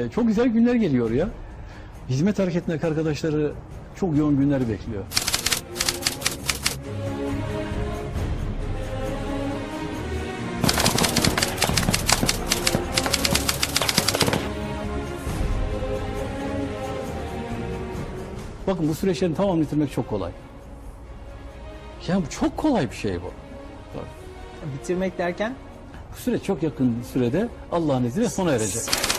Ee, çok güzel günler geliyor ya. Hizmet hareketindeki arkadaşları çok yoğun günler bekliyor. Bakın bu süreçlerin tamamını bitirmek çok kolay. Ya bu çok kolay bir şey bu. Bitirmek derken Bu süreç çok yakın sürede Allah'ın izniyle sona erecek.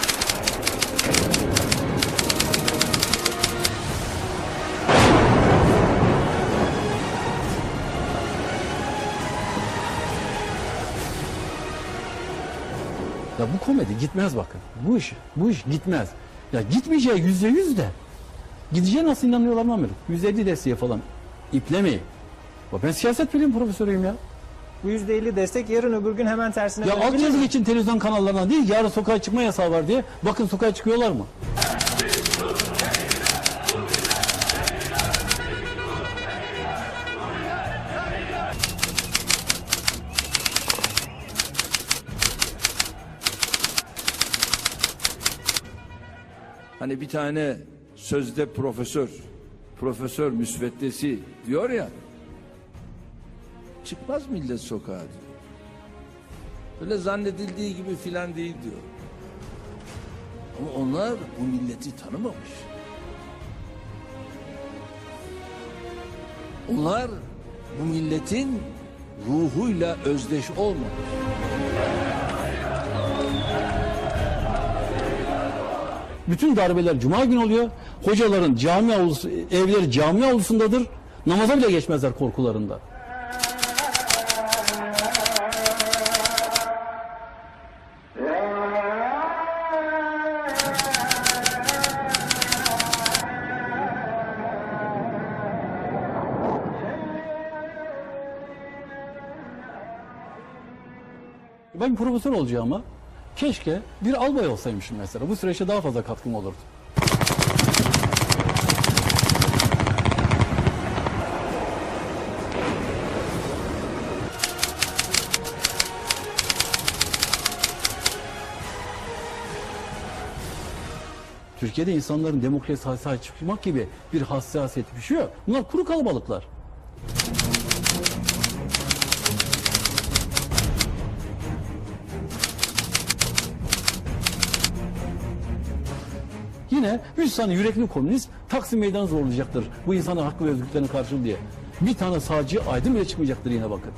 Ya bu komedi gitmez bakın. Bu iş, bu iş gitmez. Ya gitmeyeceği yüzde yüz de. Gideceğe nasıl inanıyorlar anlamıyorum. Yüzde elli desteği falan. İplemeyin. Bak Ben siyaset bilim profesörüyüm ya. Bu %50 destek yarın öbür gün hemen tersine Ya dönebilir altyazı mi? için televizyon kanallarından değil, yarın sokağa çıkma yasağı var diye. Bakın sokağa çıkıyorlar mı? Hani bir tane sözde profesör, profesör müsveddesi diyor ya, çıkmaz millet sokağa diyor. Öyle zannedildiği gibi filan değil diyor. Ama onlar bu milleti tanımamış. Onlar bu milletin ruhuyla özdeş olmamış. Bütün darbeler cuma günü oluyor. Hocaların cami avlusu, evleri cami avlusundadır. Namaza bile geçmezler korkularında. Ben profesör olacağıma keşke bir albay olsaymışım mesela. Bu süreçte daha fazla katkım olurdu. Türkiye'de insanların demokrasi sahip çıkmak gibi bir hassasiyeti bir şey yok. Bunlar kuru kalabalıklar. Yine 100 tane yürekli komünist Taksim Meydanı zorlayacaktır. Bu insanın hakkı ve özgürlüklerine karşı diye. Bir tane sağcı aydın bile çıkmayacaktır yine bakın.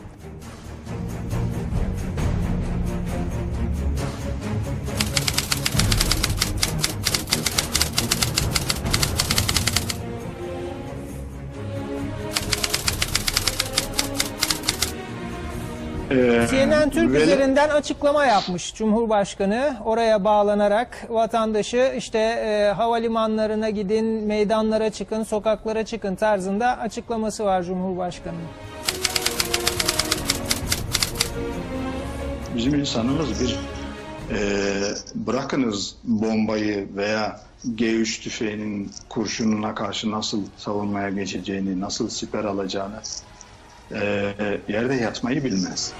CNN Türk Veli- üzerinden açıklama yapmış Cumhurbaşkanı. Oraya bağlanarak vatandaşı işte e, havalimanlarına gidin, meydanlara çıkın, sokaklara çıkın tarzında açıklaması var Cumhurbaşkanı'nın. Bizim insanımız bir e, bırakınız bombayı veya G3 tüfeğinin kurşununa karşı nasıl savunmaya geçeceğini, nasıl siper alacağını e, yerde yatmayı bilmez.